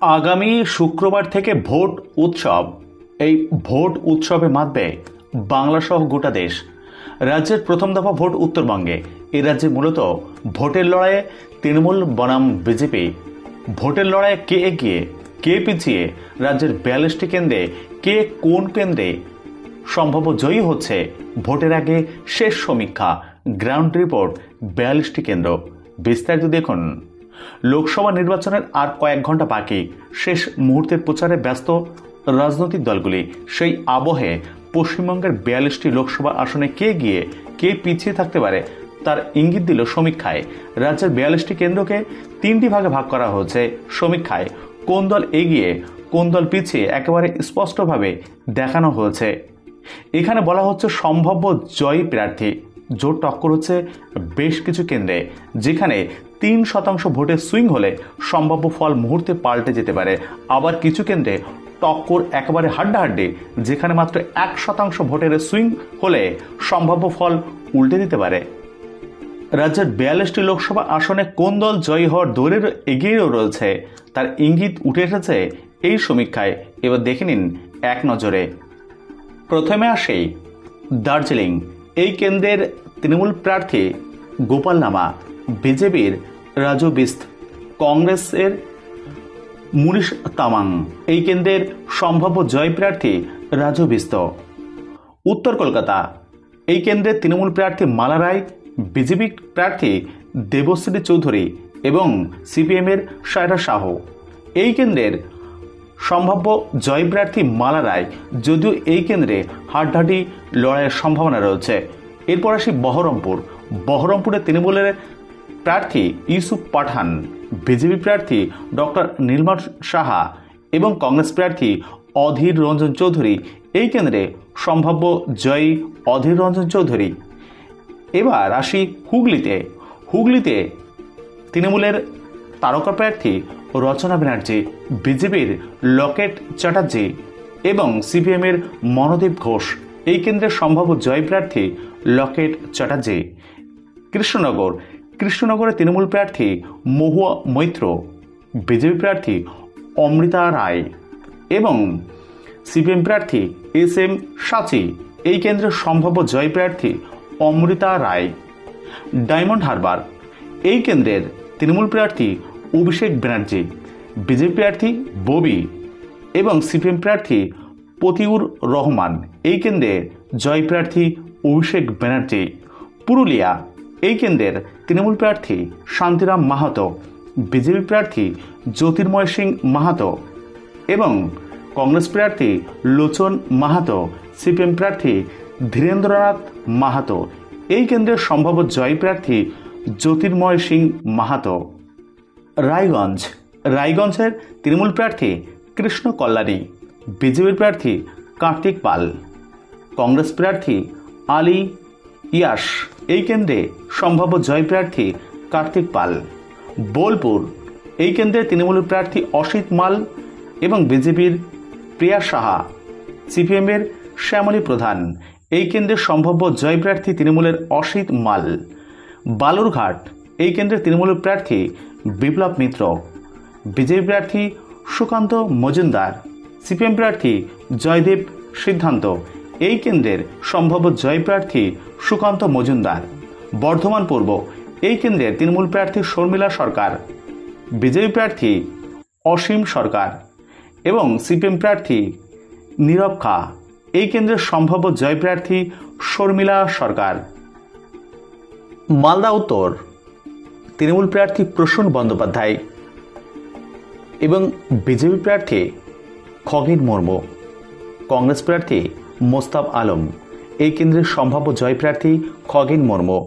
আগামী শুক্রবার থেকে ভোট উৎসব। এই ভোট উৎসবে মাতবে বাংলা সহ গোটা দেশ। রাজ্যের প্রথম দফা ভোট উত্তরবঙ্গে। এ রাজ্যে মূলত ভোটের লড়াইয়ে তৃণমূল বনাম বিজেপি। ভোটের লড়াইয়ে কে এগিয়ে, কে পিছিয়ে, রাজ্যের বিয়াল্লিশটি কেন্দ্রে কে কোন কেন্দ্রে সম্ভাব্য জয়ী হচ্ছে, ভোটের আগে শেষ সমীক্ষা, গ্রাউন্ড রিপোর্ট, বিয়াল্লিশটি কেন্দ্র। বিস্তারিত দেখুন। লোকসভা নির্বাচনের আর কয়েক ঘণ্টা বাকি। শেষ মুহূর্তের প্রচারে ব্যস্ত রাজনৈতিক দলগুলি। সেই আবহে পশ্চিমবঙ্গের বিয়াল্লিশটি লোকসভা আসনে কে গিয়ে, কে পিছিয়ে থাকতে পারে, তার ইঙ্গিত দিল সমীক্ষায়। রাজ্যের বিয়াল্লিশটি কেন্দ্রকে তিনটি ভাগে ভাগ করা হয়েছে সমীক্ষায়। কোন দল এগিয়ে, কোন দল পিছিয়ে একেবারে স্পষ্টভাবে দেখানো হয়েছে। এখানে বলা হচ্ছে সম্ভাব্য জয়ী প্রার্থী। জোর টক্কর হচ্ছে বেশ কিছু কেন্দ্রে, যেখানে তিন শতাংশ ভোটের সুইং হলে সম্ভাব্য ফল মুহূর্তে পাল্টে যেতে পারে। আবার কিছু কেন্দ্রে টক্কর একেবারে হাড্ডাহাড্ডি, যেখানে মাত্র এক শতাংশ ভোটের সুইং হলে সম্ভাব্য ফল উল্টে দিতে পারে। রাজ্যের বিয়াল্লিশটি লোকসভা আসনে কোন দল জয়ী হওয়ার দৌড়ের এগিয়েও রয়েছে, তার ইঙ্গিত উঠে এসেছে এই সমীক্ষায়। এবার দেখে নিন এক নজরে। প্রথমে আসেই দার্জিলিং। এই কেন্দ্রের তৃণমূল প্রার্থী গোপাল নামা, বিজেপির রাজু বিস্ত কংগ্রেসের মুনিশ তামাং। এই কেন্দ্রের সম্ভাব্য জয় প্রার্থী রাজু বিস্ত উত্তর কলকাতা। এই কেন্দ্রের তৃণমূল প্রার্থী মালা রায়, বিজেপি প্রার্থী দেবশ্রী চৌধুরী এবং সিপিএমের সায়রা শাহ এই কেন্দ্রের সম্ভাব্য জয় প্রার্থী মালা রায়, যদিও এই কেন্দ্রে হাড্ডাহাড্ডি লড়াইয়ের সম্ভাবনা রয়েছে। এরপর আসি বহরমপুর। বহরমপুরে তৃণমূলের প্রার্থী ইউসুফ পাঠান, বিজেপি প্রার্থী ডক্টর নির্মল সাহা এবং কংগ্রেস প্রার্থী অধীর রঞ্জন চৌধুরী। এই কেন্দ্রে সম্ভাব্য জয়ী অধীর রঞ্জন চৌধুরী। এবার আসি হুগলিতে। হুগলিতে তৃণমূলের তারকা প্রার্থী রচনা ব্যানার্জি, বিজেপির লকেট চ্যাটার্জি এবং সিপিএমের মনোদীপ ঘোষ। এই কেন্দ্রের সম্ভাব্য জয় প্রার্থী লকেট চ্যাটার্জি। কৃষ্ণনগর কৃষ্ণনগরে তৃণমূল প্রার্থী মহুয়া মৈত্র, বিজেপি প্রার্থী অমৃতা রায় এবং সিপিএম প্রার্থী এস এম সাচি। এই কেন্দ্রের সম্ভাব্য জয় প্রার্থী অমৃতা রায়। ডায়মন্ড হারবার। এই কেন্দ্রের তৃণমূল প্রার্থী অভিষেক ব্যানার্জি, বিজেপি প্রার্থী ববি এবং সিপিএম প্রার্থী পতিউর রহমান। এই কেন্দ্রের জয় প্রার্থী অভিষেক ব্যানার্জি। পুরুলিয়া এই কেন্দ্রের তৃণমূল প্রার্থী শান্তিরাম মাহাতো, বিজেপি প্রার্থী জ্যোতির্ময় সিং মাহাতো এবং কংগ্রেস প্রার্থী লোচন মাহাতো, সিপিএম প্রার্থী ধীরেন্দ্রনাথ মাহাতো। এই কেন্দ্রের সম্ভাব্য জয় প্রার্থী জ্যোতির্ময় সিং মাহাতো। রায়গঞ্জ, রায়গঞ্জের তৃণমূল প্রার্থী কৃষ্ণ কল্যাণী, বিজেপির প্রার্থী কার্তিক পাল। কংগ্রেস প্রার্থী আলী ইয়াস এই কেন্দ্রে সম্ভাব্য জয় প্রার্থী কার্তিক পাল। বোলপুর, এই কেন্দ্রে তৃণমূলের প্রার্থী অসিত মাল এবং বিজেপির প্রিয়া সাহা। সিপিএমের শ্যামলী প্রধান, এই কেন্দ্রের সম্ভাব্য জয় প্রার্থী তৃণমূলের অসিত মাল। বালুরঘাট, এই কেন্দ্রের তৃণমূলের প্রার্থী বিপ্লব মিত্র। বিজেপি প্রার্থী সুকান্ত মজুমদার, সিপিএম প্রার্থী জয়দেব সিদ্ধান্ত। এই কেন্দ্রের সম্ভাব্য জয় প্রার্থী সুকান্ত মজুমদার। বর্ধমান পূর্ব, এই কেন্দ্রের তৃণমূল প্রার্থী শর্মিলা সরকার। বিজেপি প্রার্থী অসীম সরকার। এবং সিপিএম প্রার্থী নীরব খা। এই কেন্দ্রের সম্ভাব্য জয় প্রার্থী শর্মিলা সরকার। মালদা উত্তর, তৃণমূল প্রার্থী প্রসূন বন্দ্যোপাধ্যায় এবং বিজেপি প্রার্থী খগেন মুর্মু। কংগ্রেস প্রার্থী মোস্তাব আলম। এই কেন্দ্রের সম্ভাব্য জয় প্রার্থী খগেন মর্ম।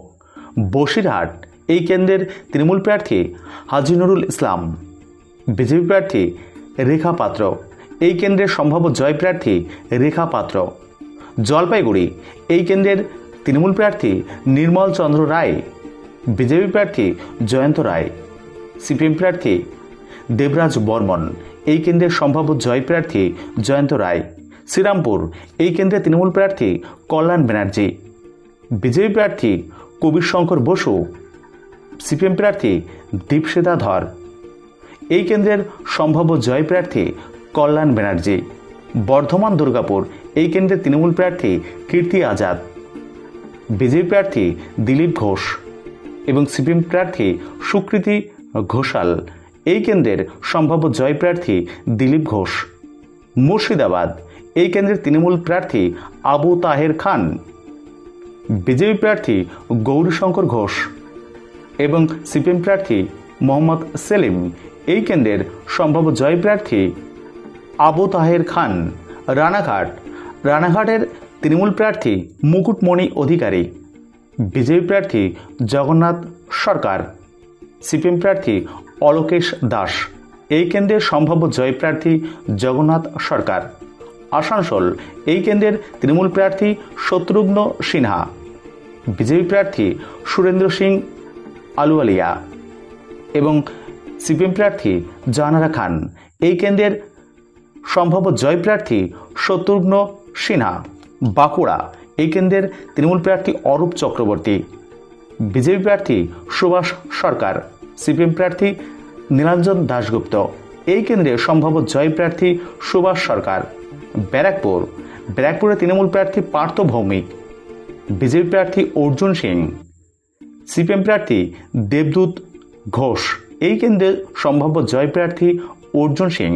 বসিরহাট, এই কেন্দ্রের তৃণমূল প্রার্থী হাজি নুরুল ইসলাম। বিজেপি প্রার্থী রেখা পাত্র। এই কেন্দ্রের সম্ভাব্য জয় প্রার্থী রেখা পাত্র। জলপাইগুড়ি, এই কেন্দ্রের তৃণমূল প্রার্থী নির্মল চন্দ্র রায়। বিজেপি প্রার্থী জয়ন্ত রায়। সিপিএম প্রার্থী দেবরাজ বর্মন। এই কেন্দ্রের সম্ভাব্য জয় প্রার্থী জয়ন্ত রায়। শ্রীরামপুর। এই কেন্দ্রে তৃণমূল প্রার্থী কল্যাণ ব্যানার্জি, বিজেপি প্রার্থী কবির শঙ্কর বসু, সিপিএম প্রার্থী দীপশিতা ধর। এই কেন্দ্রের সম্ভাব্য জয় প্রার্থী কল্যাণ ব্যানার্জি। বর্ধমান দুর্গাপুর, এই কেন্দ্রের তৃণমূল প্রার্থী কীর্তি আজাদ। বিজেপি প্রার্থী দিলীপ ঘোষ এবং সিপিএম প্রার্থী সুকৃতি ঘোষাল। এই কেন্দ্রের সম্ভাব্য জয় প্রার্থী দিলীপ ঘোষ। মুর্শিদাবাদ এই কেন্দ্রের তৃণমূল প্রার্থী আবু তাহের খান। বিজেপি প্রার্থী গৌরীশঙ্কর ঘোষ এবং সিপিএম প্রার্থী মোহাম্মদ সেলিম। এই কেন্দ্রের সম্ভাব্য জয় প্রার্থী আবু তাহের খান। রানাঘাট। রানাঘাটের তৃণমূল প্রার্থী মুকুটমণি অধিকারী। বিজেপি প্রার্থী জগন্নাথ সরকার। সিপিএম প্রার্থী অলোকেশ দাস। এই কেন্দ্রের সম্ভাব্য জয় প্রার্থী জগন্নাথ সরকার। আসানসোল। এই কেন্দ্রের তৃণমূল প্রার্থী শত্রুঘ্ন সিনহা। বিজেপি প্রার্থী সুরেন্দ্র সিং আলুয়ালিয়া এবং সিপিএম প্রার্থী জাহানারা খান। এই কেন্দ্রের সম্ভাব্য জয় প্রার্থী শত্রুঘ্ন সিনহা। বাঁকুড়া, এই কেন্দ্রের তৃণমূল প্রার্থী অরূপ চক্রবর্তী। বিজেপি প্রার্থী সুভাষ সরকার। সিপিএম প্রার্থী নীলাঞ্জন দাশগুপ্ত। এই কেন্দ্রে সম্ভাব্য জয় প্রার্থী সুভাষ সরকার। ব্যারাকপুর। ব্যারাকপুরে তৃণমূল প্রার্থী পার্থ ভৌমিক, বিজেপি প্রার্থী অর্জুন সিং, সিপিএম প্রার্থী দেবদূত ঘোষ, এই কেন্দ্রে সম্ভাব্য জয় প্রার্থী অর্জুন সিং।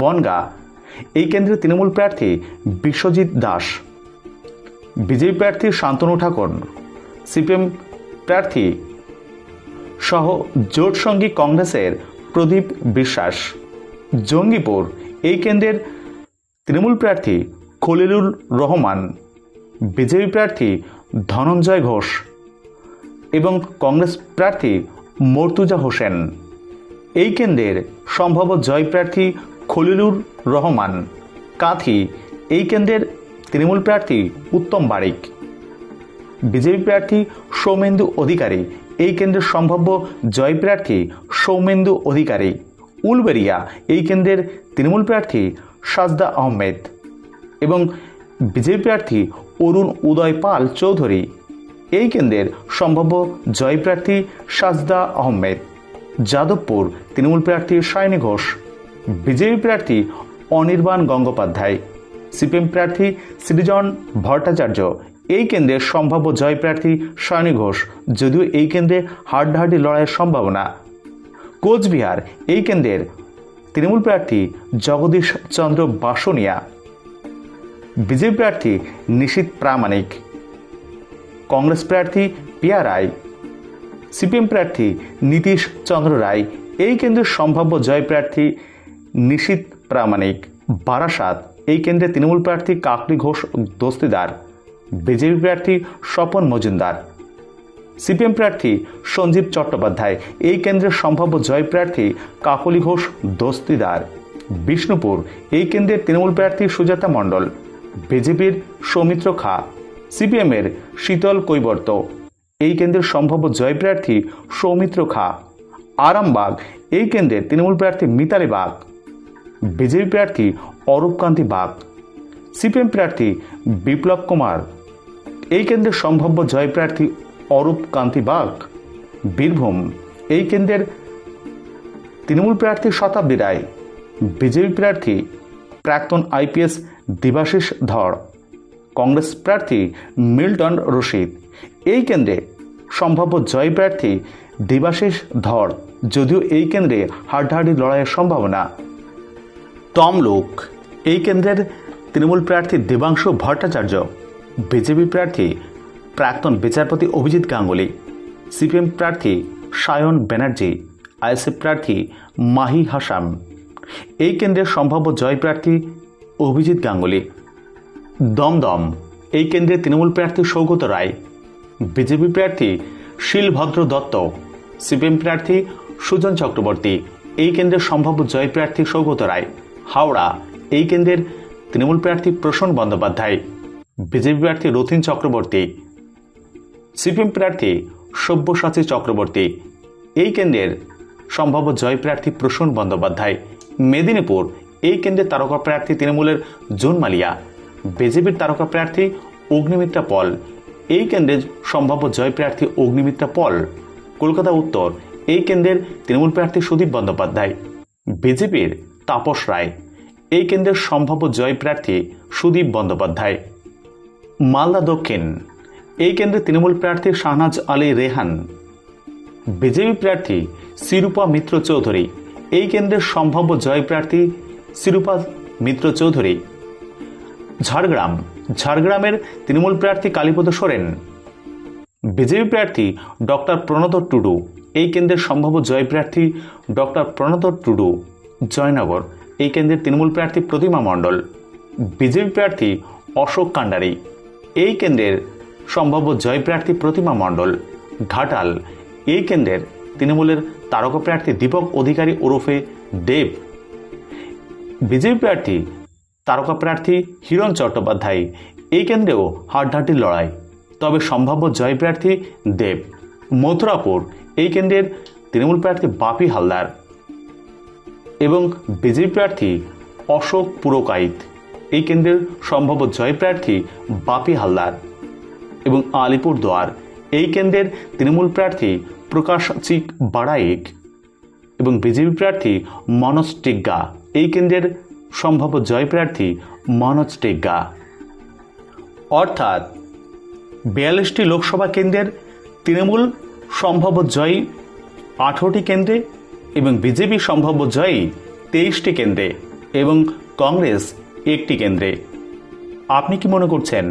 বনগা, এই কেন্দ্রে তৃণমূল প্রার্থী বিশ্বজিৎ দাস। বিজেপি প্রার্থী শান্তনু ঠাকুর, সিপিএম প্রার্থী সহ জোট সঙ্গী কংগ্রেসের প্রদীপ বিশ্বাস। জঙ্গিপুর, এই কেন্দ্রের তৃণমূল প্রার্থী খলিলুর রহমান, বিজেপি প্রার্থী ধনঞ্জয় ঘোষ এবং কংগ্রেস প্রার্থী মর্তুজা হোসেন। এই কেন্দ্রের সম্ভাব্য জয় প্রার্থী খলিলুর রহমান, কাঁথি। এই কেন্দ্রের তৃণমূল প্রার্থী উত্তম বারিক। বিজেপি প্রার্থী সৌমেন্দু অধিকারী। এই কেন্দ্রের সম্ভাব্য জয় প্রার্থী সৌমেন্দু অধিকারী। উলবেরিয়া। এই কেন্দ্রের তৃণমূল প্রার্থী সাজদা আহমেদ এবং বিজেপি প্রার্থী অরুণ উদয় পাল চৌধুরী। এই কেন্দ্রের সম্ভাব্য জয় প্রার্থী সাজদা আহমেদ। যাদবপুর তৃণমূল প্রার্থী সায়নী ঘোষ। বিজেপি প্রার্থী অনির্বাণ গঙ্গোপাধ্যায়। সিপিএম প্রার্থী সৃজন ভট্টাচার্য। এই কেন্দ্রের সম্ভাব্য জয় প্রার্থী সায়নী ঘোষ। যদিও এই কেন্দ্রে হাড্ডাহাড্ডি লড়াইয়ের সম্ভাবনা। কোচবিহার এই কেন্দ্রের তৃণমূল প্রার্থী জগদীশ চন্দ্র বাসনিয়া, বিজেপি প্রার্থী নিশীত প্রামাণিক, কংগ্রেস প্রার্থী পিয়া রায়, সিপিএম প্রার্থী নীতিশ চন্দ্র রায়, এই কেন্দ্রের সম্ভাব্য জয় প্রার্থী নিশীত প্রামাণিক, বারাসাত, এই কেন্দ্রে তৃণমূল প্রার্থী কাকলি ঘোষ দস্তিদার, বিজেপি প্রার্থী স্বপন মজুমদার। সিপিএম প্রার্থী সঞ্জীব চট্টোপাধ্যায়, এই কেন্দ্রের সম্ভাব্য জয় প্রার্থী কাকলি ঘোষ দস্তিদার। বিষ্ণুপুর, এই কেন্দ্রের তৃণমূল প্রার্থী সুজাতা মণ্ডল। বিজেপির সৌমিত্র খা। সিপিএমের শীতল কৈবর্ত। এই কেন্দ্রের সম্ভাব্য জয় প্রার্থী সৌমিত্র খা। আরামবাগ, এই কেন্দ্রের তৃণমূল প্রার্থী মিতালি বাগ। বিজেপি প্রার্থী অরূপকান্তি বাগ। সিপিএম প্রার্থী বিপ্লব কুমার। এই কেন্দ্রের সম্ভাব্য জয় প্রার্থী অরূপ কান্তি বাগ বীরভূম। এই কেন্দ্রের তৃণমূল প্রার্থী শতাব্দী রায়, বিজেপি প্রার্থী প্রাক্তন আইপিএস দিবাশিস ধর, কংগ্রেস প্রার্থী মিল্টন রশিদ। এই কেন্দ্রে সম্ভাব্য জয় প্রার্থী দিবাশিস ধর, যদিও এই কেন্দ্রে হাড্ডাহাড্ডি লড়াইয়ের সম্ভাবনা। তমলুক, এই কেন্দ্রের তৃণমূল প্রার্থী দেবাংশু ভট্টাচার্য, বিজেপি প্রার্থী প্রাক্তন বিচারপতি অভিজিৎ গাঙ্গুলি, সিপিএম প্রার্থী সায়ন ব্যানার্জি আইএসএফ প্রার্থী মাহি হাসাম এই কেন্দ্রের সম্ভাব্য জয় প্রার্থী অভিজিৎ গাঙ্গুলি। দমদম, এই কেন্দ্রের তৃণমূল প্রার্থী সৌগত রায়। বিজেপি প্রার্থী শিলভদ্র দত্ত। সিপিএম প্রার্থী সুজন চক্রবর্তী। এই কেন্দ্রের সম্ভাব্য জয় প্রার্থী সৌগত রায়। হাওড়া, এই কেন্দ্রের তৃণমূল প্রার্থী প্রসন্ন বন্দ্যোপাধ্যায়। বিজেপি প্রার্থী রথিন চক্রবর্তী। সিপিএম প্রার্থী সব্যসাচী চক্রবর্তী। এই কেন্দ্রের সম্ভাব্য জয় প্রার্থী প্রসূন বন্দ্যোপাধ্যায়। মেদিনীপুর এই কেন্দ্রের তারকা প্রার্থী তৃণমূলের জুন মালিয়া। বিজেপির তারকা প্রার্থী অগ্নিমিত্রা পল। এই কেন্দ্রের সম্ভাব্য জয় প্রার্থী অগ্নিমিত্রা পল। কলকাতা উত্তর এই কেন্দ্রের তৃণমূল প্রার্থী সুদীপ বন্দ্যোপাধ্যায়। বিজেপির তাপস রায়। এই কেন্দ্রের সম্ভাব্য জয় প্রার্থী সুদীপ বন্দ্যোপাধ্যায়। মালদা দক্ষিণ এই কেন্দ্রে তৃণমূল প্রার্থী শাহনাজ আলী রেহান, বিজেপি প্রার্থী শিরূপা মিত্র চৌধুরী, এই কেন্দ্রের সম্ভাব্য জয় প্রার্থী শিরূপা মিত্র চৌধুরী। ঝাড়গ্রাম, ঝাড়গ্রামের তৃণমূল প্রার্থী কালীপদ সোরেন, বিজেপি প্রার্থী ডক্টর প্রণত টুডু, এই কেন্দ্রের সম্ভাব্য জয় প্রার্থী ডক্টর প্রণত টুডু, জয়নগর, এই কেন্দ্রের তৃণমূল প্রার্থী প্রতিমা মণ্ডল, বিজেপি প্রার্থী অশোক কান্ডারি, এই কেন্দ্রের সম্ভাব্য জয় প্রার্থী প্রতিমা মণ্ডল ঘাটাল এই কেন্দ্রের তৃণমূলের তারকা প্রার্থী দীপক অধিকারী ওরফে দেব। বিজেপি প্রার্থী তারকা প্রার্থী হিরণ চট্টোপাধ্যায়। এই কেন্দ্রেও হাড্ডাহাড্ডির লড়াই। তবে সম্ভাব্য জয় প্রার্থী দেব। মথুরাপুর, এই কেন্দ্রের তৃণমূল প্রার্থী বাপি হালদার এবং বিজেপি প্রার্থী অশোক পুরকাইত। এই কেন্দ্রের সম্ভাব্য জয় প্রার্থী বাপি হালদার। এবং আলিপুরদুয়ার এই কেন্দ্রের তৃণমূল প্রার্থী প্রকাশ চিক বাড়াইক এবং বিজেপি প্রার্থী মনোজ টিগ্গা। এই কেন্দ্রের সম্ভাব্য জয় প্রার্থী মনোজ টিগ্গা। অর্থাৎ বিয়াল্লিশটি লোকসভা কেন্দ্রের তৃণমূল সম্ভাব্য জয়ী আঠারোটি কেন্দ্রে এবং বিজেপি সম্ভাব্য জয়ী তেইশটি কেন্দ্রে এবং কংগ্রেস একটি কেন্দ্রে। আপনি কি মনে করছেন?